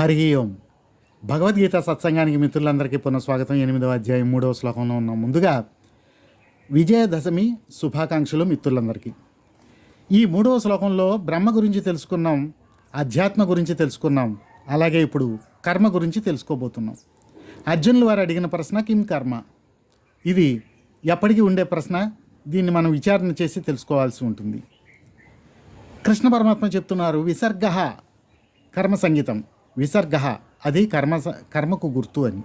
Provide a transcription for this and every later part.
హరి ఓం. భగవద్గీత సత్సంగానికి మిత్రులందరికీ పునఃస్వాగతం. ఎనిమిదవ అధ్యాయం మూడవ శ్లోకంలో ఉన్న. ముందుగా విజయదశమి శుభాకాంక్షలు మిత్రులందరికీ. ఈ మూడవ శ్లోకంలో బ్రహ్మ గురించి తెలుసుకున్నాం అధ్యాత్మ గురించి తెలుసుకున్నాం అలాగే ఇప్పుడు కర్మ గురించి తెలుసుకోబోతున్నాం. అర్జునులు వారు అడిగిన ప్రశ్న కిం కర్మ? ఇది ఎప్పటికీ ఉండే ప్రశ్న దీన్ని మనం విచారణ చేసి తెలుసుకోవాల్సి ఉంటుంది. కృష్ణ పరమాత్మ చెప్తున్నారు విసర్గ కర్మ సంగీతం. విసర్గ. అది కర్మ కర్మకు గుర్తు అని.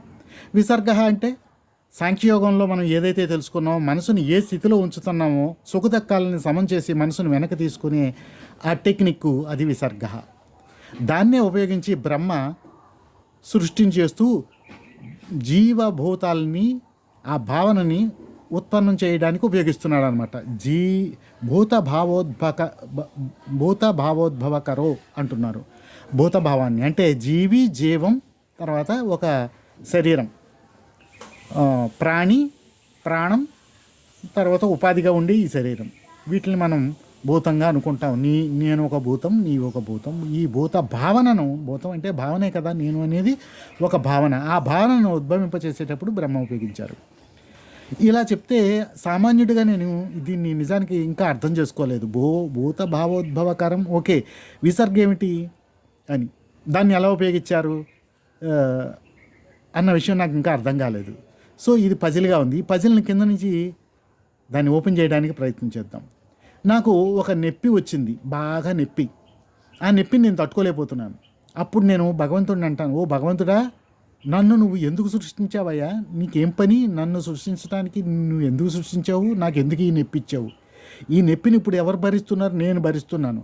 విసర్గ అంటే సాంఖ్యయోగంలో మనం ఏదైతే తెలుసుకున్నామో మనసుని ఏ స్థితిలో ఉంచుతున్నామో సుఖదక్కాలని సమం చేసి మనసును వెనక్కి తీసుకునే ఆ టెక్నిక్ అది విసర్గ. దాన్నే ఉపయోగించి బ్రహ్మ సృష్టించేస్తూ జీవభూతాలని ఆ భావనని ఉత్పన్నం చేయడానికి ఉపయోగిస్తున్నాడు అనమాట జీ భూత భావోద్భక భూత భావోద్భవకరో అంటున్నారు. భూత భావాన్ని అంటే జీవి జీవం తర్వాత ఒక శరీరం. ప్రాణి ప్రాణం తర్వాత ఉపాధిగా ఉండి ఈ శరీరం. వీటిని మనం భూతంగా అనుకుంటాం. నీ నేను ఒక భూతం నీ ఒక భూతం. ఈ భూత భావనను భూతం అంటే భావనే కదా నేను అనేది ఒక భావన. ఆ భావనను ఉద్భవింపచేసేటప్పుడు బ్రహ్మ ఉపయోగించారు. ఇలా చెప్తే సామాన్యుడిగా నేను దీన్ని నిజానికి ఇంకా అర్థం చేసుకోలేదు. భూ భూత భావోద్భవకరం ఓకే. విసర్గేమిటి అని. దాన్ని ఎలా ఉపయోగించారు? అన్న విషయం నాకు ఇంకా అర్థం కాలేదు. సో ఇది పజిల్గా ఉంది. ఈ పజిల్ని కింద నుంచి దాన్ని ఓపెన్ చేయడానికి ప్రయత్నం చేద్దాం. నాకు ఒక నొప్పి వచ్చింది. బాగా నొప్పి. ఆ నొప్పిని నేను తట్టుకోలేకపోతున్నాను. అప్పుడు నేను భగవంతుడిని అంటాను ఓ భగవంతుడా నన్ను నువ్వు ఎందుకు సృష్టించావయ్యా? నీకేం పని? నన్ను సృష్టించడానికి నువ్వు ఎందుకు సృష్టించావు? నాకు ఎందుకు ఈ నొప్పి ఇచ్చావు? ఈ నొప్పిని ఇప్పుడు ఎవరు భరిస్తున్నారు? నేను భరిస్తున్నాను.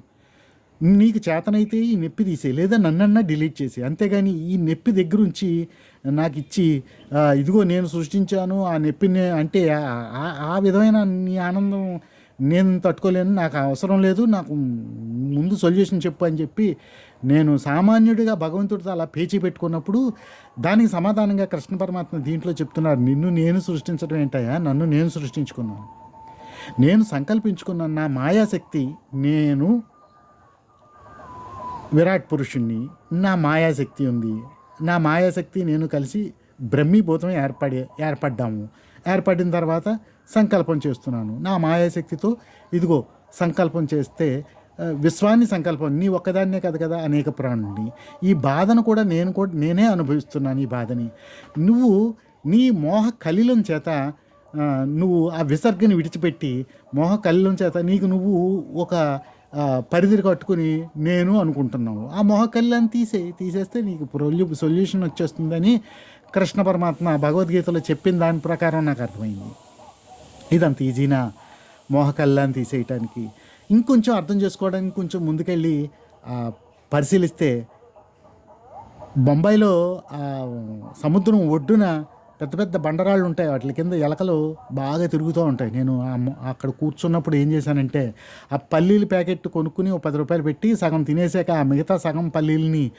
నీకు చేతనైతే ఈ నొప్పి తీసే లేదా నన్నన్నా డిలీట్ చేసే అంతేగాని ఈ నొప్పి దగ్గర ఉంచి నాకు ఇచ్చి ఇదిగో నేను సృష్టించాను ఆ నొప్పిని అంటే ఆ- ఆ- విధమైన నీ ఆనందం నేను తట్టుకోలేను నాకు అవసరం లేదు నాకు ముందు సొల్యూషన్ చెప్పు అని చెప్పి నేను సామాన్యుడిగా భగవంతుడితో అలా పేచీ పెట్టుకున్నప్పుడు దానికి సమాధానంగా కృష్ణ పరమాత్మ దీంట్లో చెప్తున్నారు నిన్ను నేను సృష్టించడం ఏంటయ్యా? నన్ను నేను సృష్టించుకున్నాను. నేను సంకల్పించుకున్న నా మాయాశక్తి నేను విరాట్ పురుషుణ్ణి నా మాయాశక్తి ఉంది. నా మాయాశక్తి నేను కలిసి బ్రహ్మీభూతం ఏర్పడి ఏర్పడ్డాము. ఏర్పడిన తర్వాత సంకల్పం చేస్తున్నాను. నా మాయాశక్తితో ఇదిగో సంకల్పం చేస్తే విశ్వాన్ని సంకల్పం నీ ఒక్కదాన్నే కదా కదా అనేక ప్రాణుల్ని. ఈ బాధను కూడా నేను కూడా నేనే అనుభవిస్తున్నాను ఈ బాధని. నువ్వు నీ మోహ కలిలం చేత నువ్వు ఆ విసర్గని విడిచిపెట్టి మోహ కలిలం చేత నీకు నువ్వు ఒక పరిధిని కట్టుకుని నేను అనుకుంటున్నాను. ఆ మోహ కళ్యాణ్ తీసే తీసేస్తే నీకు ప్రొల్యూ సొల్యూషన్ వచ్చేస్తుందని కృష్ణ పరమాత్మ భగవద్గీతలో చెప్పిన దాని ప్రకారం నాకు అర్థమైంది. ఇదంత ఈజీనా? మోహ కళ్యాణ్ తీసేయటానికి. ఇంకొంచెం అర్థం చేసుకోవడానికి కొంచెం ముందుకెళ్ళి పరిశీలిస్తే బొంబాయిలో సముద్రం ఒడ్డున పెద్ద పెద్ద బండరాళ్ళు ఉంటాయి. వాటి కింద ఎలకలు బాగా తిరుగుతూ ఉంటాయి. నేను అక్కడ కూర్చున్నప్పుడు ఏం చేశానంటే ఆ పల్లీలు ప్యాకెట్ కొనుక్కుని ఒక పది రూపాయలు పెట్టి సగం తినేసాక ఆ మిగతా సగం పల్లీలని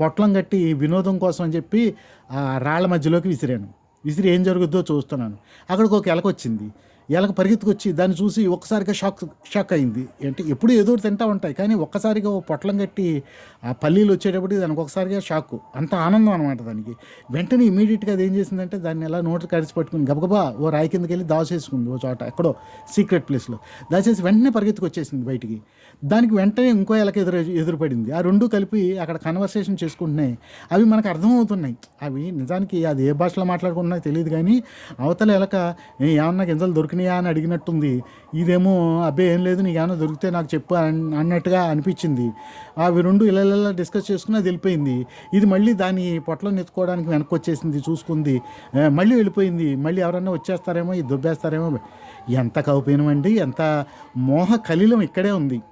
పొట్లం కట్టి వినోదం కోసం అని చెప్పి ఆ రాళ్ళ మధ్యలోకి విసిరాను. విసిరి ఏం జరుగుద్దో చూస్తున్నాను. అక్కడికి ఒక ఎలక వచ్చింది. ఎలక పరిగెత్తుకొచ్చి దాన్ని చూసి ఒక్కసారిగా షాక్ షాక్ అయింది. అంటే ఎప్పుడు ఏదో ఒకటి తింటా ఉంటాయి. కానీ ఒక్కసారిగా ఓ పొట్లం కట్టి ఆ పల్లీలు వచ్చేటప్పుడు దానికి ఒకసారిగా షాక్. అంత ఆనందం అనమాట దానికి. వెంటనే ఇమీడియట్గా అది ఏం చేసిందంటే దాన్ని ఎలా నోట్లు కరిచి పట్టుకుని గబగబా ఓ రాయి కిందకి వెళ్ళి దాచేసుకుంది ఓ చోట. ఎక్కడో సీక్రెట్ ప్లేస్లో. దాచేసి వెంటనే పరిగెత్తుకొచ్చేసింది బయటికి. దానికి వెంటనే ఇంకో ఎలక ఎదురు ఎదురుపడింది. ఆ రెండు కలిపి అక్కడ కన్వర్సేషన్ చేసుకుంటున్నాయి. అవి మనకు అర్థమవుతున్నాయి. అవి నిజానికి అది ఏ భాషలో మాట్లాడుకుంటున్నాయో తెలియదు కానీ అవతల ఎలక ఏమన్నా గింజలు దొరికినాయా? అని అడిగినట్టుంది. ఇదేమో అబ్బే ఏం లేదు నీకు ఏమైనా దొరికితే నాకు చెప్పు అన్నట్టుగా అనిపించింది. అవి రెండు ఇలా ఇలా డిస్కస్ చేసుకుని అది వెళ్ళిపోయింది. ఇది మళ్ళీ దాని పొట్టలో నెత్తుకోవడానికి వెనక్కి వచ్చేసింది చూసుకుంది. మళ్ళీ వెళ్ళిపోయింది. మళ్ళీ ఎవరన్నా వచ్చేస్తారేమో ఇది దుబ్బేస్తారేమో. ఎంత కౌపీనమండి ఎంత మోహ కలిలం ఇక్కడే ఉంది.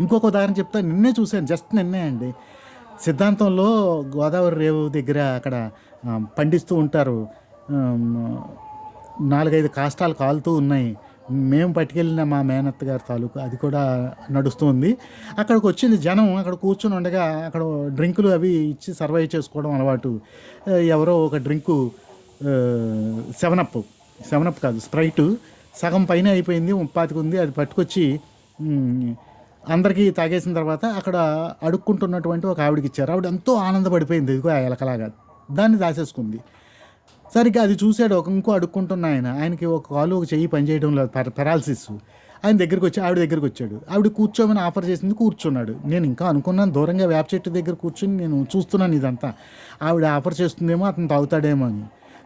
ఇంకొక ఉదాహరణ చెప్తా. నిన్నే చూశాను. జస్ట్ నిన్నే అండి. సిద్ధాంతంలో గోదావరి రేవు దగ్గర అక్కడ పండిస్తూ ఉంటారు. నాలుగైదు కాష్టాలు కాలుతూ ఉన్నాయి. మేము పట్టుకెళ్ళిన మా మేనత్త గారి తాలూకు అది కూడా నడుస్తూ ఉంది. అక్కడికి వచ్చింది జనం. అక్కడ కూర్చొని ఉండగా అక్కడ డ్రింకులు అవి ఇచ్చి సర్వైవ్ చేసుకోవడం అలవాటు. ఎవరో ఒక డ్రింకు సెవెనప్ సెవెనప్ కాదు స్ప్రైటు. సగం పైన అయిపోయింది ముప్పాతికి ఉంది. అది పట్టుకొచ్చి అందరికీ తాగేసిన తర్వాత అక్కడ అడుక్కుంటున్నటువంటి ఒక ఆవిడకి ఇచ్చారు ఆవిడ ఎంతో ఆనందపడిపోయింది. ఇదిగో ఆ ఎలకలాగా. దాన్ని దాచేసుకుంది సరిగ్గా అది చూశాడు. ఒక ఇంకో అడుక్కుంటున్న ఆయన. ఆయనకి ఒక కాలు ఒక చెయ్యి పనిచేయడం లేదు. పెరాలసిస్ ఆయన దగ్గరికి వచ్చి ఆవిడ దగ్గరికి వచ్చాడు ఆవిడ కూర్చోమని ఆఫర్ చేసింది కూర్చున్నాడు. నేను ఇంకా అనుకున్నాను దూరంగా వేప చెట్టు దగ్గర కూర్చొని నేను చూస్తున్నాను ఇదంతా. ఆవిడ ఆఫర్ చేస్తుందేమో అతను తాగుతాడేమో అని.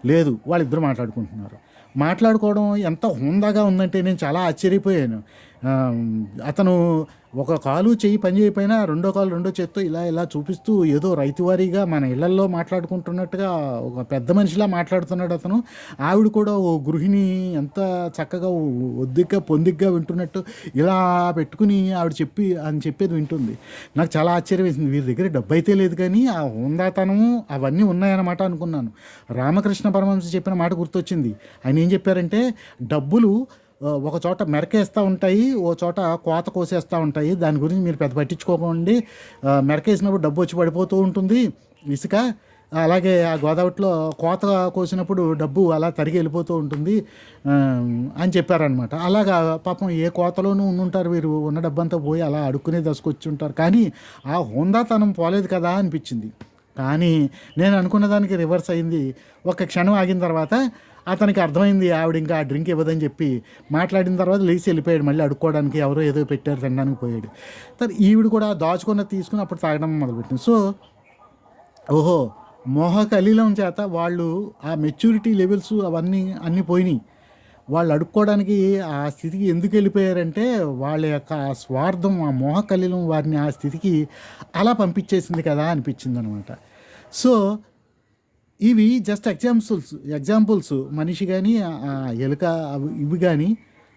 లేదు వాళ్ళిద్దరు మాట్లాడుకుంటున్నారు. మాట్లాడుకోవడం ఎంత హుందాగా ఉందంటే నేను చాలా ఆశ్చర్యపోయాను. అతను ఒక కాలు చెయ్యి పని చేయకపోయినా రెండో కాలు రెండో చేత్తో ఇలా ఇలా చూపిస్తూ ఏదో రైతువారీగా మన ఇళ్ళల్లో మాట్లాడుకుంటున్నట్టుగా ఒక పెద్ద మనిషిలా మాట్లాడుతున్నాడు అతను. ఆవిడ కూడా ఓ గృహిణి ఎంత చక్కగా ఒద్దిగ్గా పొందిగ్గా వింటున్నట్టు ఇలా పెట్టుకుని ఆవిడ చెప్పి అని చెప్పేది వింటుంది. నాకు చాలా ఆశ్చర్యం వేసింది. వీరి దగ్గర డబ్బు అయితే లేదు కానీ ఆ హోందాతనము అవన్నీ ఉన్నాయన్నమాట అనుకున్నాను. రామకృష్ణ పరమహంస చెప్పిన మాట గుర్తొచ్చింది. ఆయన ఏం చెప్పారంటే డబ్బులు ఒక చోట మెరకేస్తూ ఉంటాయి ఓ చోట కోత కోసేస్తూ ఉంటాయి. దాని గురించి మీరు పెద్ద పట్టించుకోకండి. మెరకేసినప్పుడు డబ్బు వచ్చి పడిపోతూ ఉంటుంది ఇసుక. అలాగే ఆ గోదావరిలో కోత కోసినప్పుడు డబ్బు అలా తరిగి వెళ్ళిపోతూ ఉంటుంది అని చెప్పారనమాట అలాగా పాపం ఏ కోతలోనూ ఉండుంటారు వీరు ఉన్న డబ్బంతా పోయి అలా అడుక్కునే దశకొచ్చి ఉంటారు. కానీ ఆ హోందాతనం పోలేదు కదా అనిపించింది. కానీ నేను అనుకున్న దానికి రివర్స్ అయింది. ఒక క్షణం ఆగిన తర్వాత అతనికి అర్థమైంది ఆవిడ ఇంకా ఆ డ్రింక్ ఇవ్వదని చెప్పి మాట్లాడిన తర్వాత లేచి వెళ్ళిపోయాడు. మళ్ళీ అడుక్కోవడానికి ఎవరో ఏదో పెట్టారు తినడానికి పోయాడు. తర్వాత ఈవిడ కూడా దాచుకున్న తీసుకుని అప్పుడు తాగడం మొదలుపెట్టింది. సో ఓహో మోహకలిలం చేత వాళ్ళు ఆ మెచ్యూరిటీ లెవెల్స్ అవన్నీ అన్నీ పోయినాయి. వాళ్ళు అడుక్కోవడానికి ఆ స్థితికి ఎందుకు వెళ్ళిపోయారంటే వాళ్ళ యొక్క ఆ స్వార్థం ఆ మోహ వారిని ఆ స్థితికి అలా పంపించేసింది కదా అనిపించింది అనమాట సో ఇవి జస్ట్ ఎగ్జాంపుల్స్ ఎగ్జాంపుల్స్ మనిషి కానీ ఆ ఎలుక అవి- ఇవి కానీ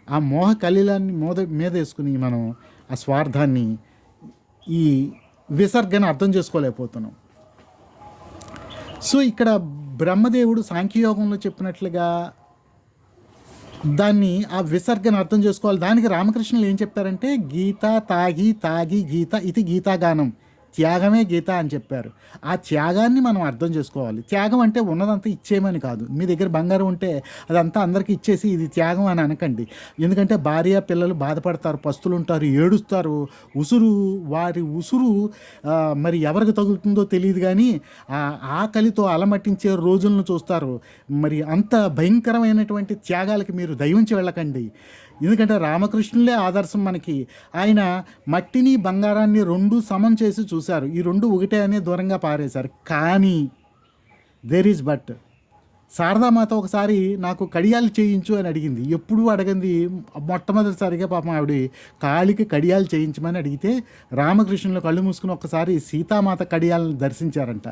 ఆ మోహ కలిలాన్ని మోద మీద వేసుకుని మనం ఆ స్వార్థాన్ని ఈ విసర్గాన్ని అర్థం చేసుకోలేకపోతున్నాం. సో ఇక్కడ బ్రహ్మదేవుడు సాంఖ్యయోగంలో చెప్పినట్లుగా దాన్ని ఆ విసర్గను అర్థం చేసుకోవాలి. దానికి రామకృష్ణులు ఏం చెప్పారంటే గీత తాగి తాగి గీత ఇది గీతాగానం. త్యాగమే గీత అని చెప్పారు. ఆ త్యాగాన్ని మనం అర్థం చేసుకోవాలి. త్యాగం అంటే ఉన్నదంతా ఇచ్చేయమని కాదు. మీ దగ్గర బంగారం ఉంటే అదంతా అందరికీ ఇచ్చేసి ఇది త్యాగం అని అనకండి. ఎందుకంటే భార్య పిల్లలు బాధపడతారు పస్తులు ఉంటారు ఏడుస్తారు ఉసురు వారి ఉసురు మరి ఎవరికి తగులుతుందో తెలియదు కానీ ఆ ఆకలితో అలమటించే రోజులను చూస్తారు. మరి అంత భయంకరమైనటువంటి త్యాగాలకి మీరు దయవుంచి వెళ్ళకండి. ఎందుకంటే రామకృష్ణులే ఆదర్శం మనకి. ఆయన మట్టిని బంగారాన్ని రెండు సమం చేసి చూశారు. ఈ రెండు ఒకటే అనే దూరంగా పారేశారు. కానీ దేర్ ఈజ్ బట్ శారదామాత ఒకసారి నాకు కడియాలు చేయించు అని అడిగింది. ఎప్పుడూ అడగంది మొట్టమొదటిసారిగా పాపం ఆవిడ కాలికి కడియాలు చేయించమని అడిగితే రామకృష్ణులు కళ్ళు మూసుకుని ఒక్కసారి సీతామాత కడియాలను దర్శించారంట.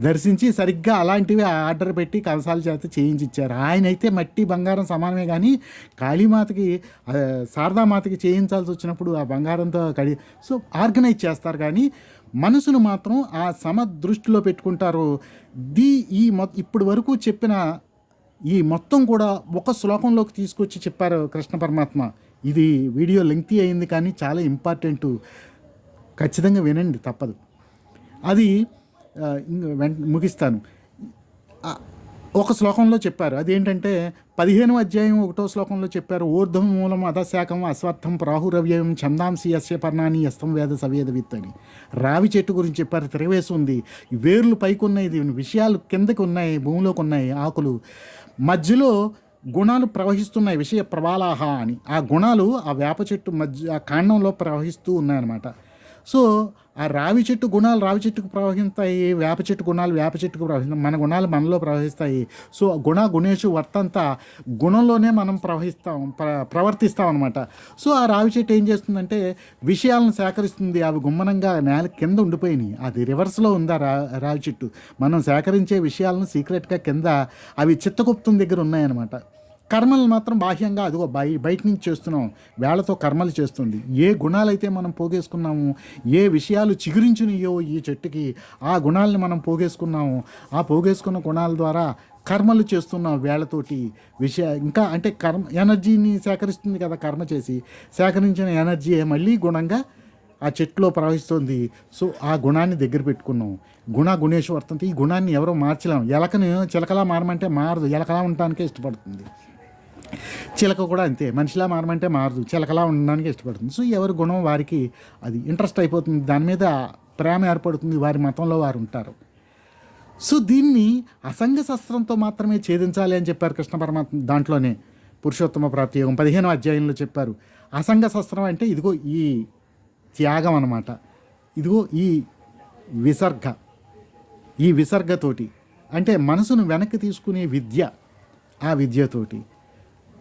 దర్శించి సరిగ్గా అలాంటివి ఆర్డర్ పెట్టి కలసాల చేత చేయించిచ్చారు. ఆయన అయితే మట్టి బంగారం సమానమే కానీ కాళీమాతకి శారదామాతకి చేయించాల్సి వచ్చినప్పుడు ఆ బంగారంతో కడి సో ఆర్గనైజ్ చేస్తారు కానీ మనసును మాత్రం ఆ సమ దృష్టిలో పెట్టుకుంటారు. ది ఈ మొ ఇప్పటి వరకు చెప్పిన ఈ మొత్తం కూడా ఒక శ్లోకంలోకి తీసుకొచ్చి చెప్పారు కృష్ణ పరమాత్మ. ఇది వీడియో లెంగ్తీ అయింది కానీ చాలా ఇంపార్టెంట్. ఖచ్చితంగా వినండి తప్పదు. అది వెంట ముగిస్తాను. ఒక శ్లోకంలో చెప్పారు. అదేంటంటే పదిహేను అధ్యాయం ఒకటో శ్లోకంలో చెప్పారు. ఊర్ధం మూలం అధశాఖం అశ్వత్థం ప్రాహురవ్యయం ఛందాంసి యస్య పర్ణాని యస్తం వేద సవేద విత్ అని రావి చెట్టు గురించి చెప్పారు. తిరవేసి ఉంది. వేర్లు పైకి ఉన్నాయి దీని విషయాలు కిందకి ఉన్నాయి. భూమిలోకి ఉన్నాయి. ఆకులు మధ్యలో గుణాలు ప్రవహిస్తున్నాయి. విషయ ప్రవాలాహ అని. ఆ గుణాలు ఆ వేప చెట్టు మధ్య ఆ కాండంలో ప్రవహిస్తూ ఉన్నాయన్నమాట. సో ఆ రావి చెట్టు గుణాలు రావి చెట్టుకు ప్రవహిస్తాయి వేప చెట్టు గుణాలు వేప చెట్టుకు ప్రవహిస్తాయి మన గుణాలు మనలో ప్రవహిస్తాయి. సో గుణ గుణేషు వర్తంతా గుణంలోనే మనం ప్రవహిస్తాం ప్ర ప్రవర్తిస్తాం అనమాట సో ఆ రావి చెట్టు ఏం చేస్తుందంటే విషయాలను సేకరిస్తుంది అవి గుమ్మనంగా నేల కింద ఉండిపోయినాయి. అది రివర్స్లో ఉందా రా రావి చెట్టు? మనం సేకరించే విషయాలను సీక్రెట్గా కింద అవి చిత్తగుప్తం దగ్గర ఉన్నాయన్నమాట. కర్మలు మాత్రం బాహ్యంగా అదిగో బయ బయట నుంచి చేస్తున్నాం. వేళతో కర్మలు చేస్తుంది. ఏ గుణాలైతే మనం పోగేసుకున్నాము ఏ విషయాలు చిగురించినాయో ఈ చెట్టుకి ఆ గుణాలని మనం పోగేసుకున్నాము ఆ పోగేసుకున్న గుణాల ద్వారా కర్మలు చేస్తున్నాం వేళతోటి. విషయ ఇంకా అంటే కర్మ ఎనర్జీని సేకరిస్తుంది కదా కర్మ చేసి. సేకరించిన ఎనర్జీ మళ్ళీ గుణంగా ఆ చెట్టులో ప్రవహిస్తుంది. సో ఆ గుణాన్ని దగ్గర పెట్టుకున్నాం. గుణ గుణేశ్వర్తంతో ఈ గుణాన్ని ఎవరో మార్చలేం. ఎలకను చిలకలా మారమంటే మారదు. ఎలకలా ఉండటానికే ఇష్టపడుతుంది. చిలక కూడా అంతే. మనిషిలా మారమంటే మారదు. చిలకలా ఉండడానికి ఇష్టపడుతుంది. సో ఎవరి గుణం వారికి అది ఇంట్రెస్ట్ అయిపోతుంది. దాని మీద ప్రేమ ఏర్పడుతుంది వారి మతంలో వారు ఉంటారు. సో దీన్ని అసంగ శస్త్రంతో మాత్రమే ఛేదించాలి అని చెప్పారు కృష్ణ పరమాత్మ దాంట్లోనే. పురుషోత్తమ ప్రాప్తి యోగం పదిహేను అధ్యాయంలో చెప్పారు. అసంగ శస్త్రం అంటే ఇదిగో ఈ త్యాగం అన్నమాట. ఇదిగో ఈ విసర్గ. ఈ విసర్గతోటి. అంటే మనసును వెనక్కి తీసుకునే విద్య ఆ విద్యతోటి.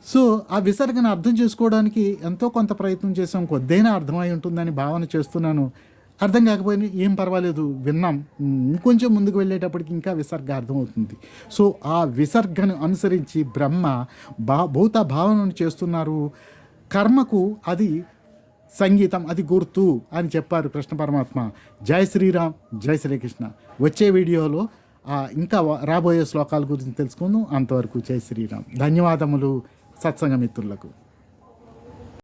సో ఆ విసర్గను అర్థం చేసుకోవడానికి ఎంతో కొంత ప్రయత్నం చేసాం కొద్దైనా అర్థమై ఉంటుందని భావన చేస్తున్నాను. అర్థం కాకపోయినా ఏం పర్వాలేదు విన్నాం. ఇంకొంచెం ముందుకు వెళ్ళేటప్పటికి ఇంకా విసర్గ అర్థమవుతుంది. సో ఆ విసర్గను అనుసరించి బ్రహ్మ భా భూత భావనను చేస్తున్నారు. కర్మకు అది సంగీతం అది గుర్తు అని చెప్పారు కృష్ణ పరమాత్మ. జై శ్రీరామ్ జై శ్రీకృష్ణ. వచ్చే వీడియోలో ఇంకా రాబోయే శ్లోకాల గురించి తెలుసుకుందాం. అంతవరకు జై శ్రీరామ్. ధన్యవాదములు. సత్సంగ మిత్రులకు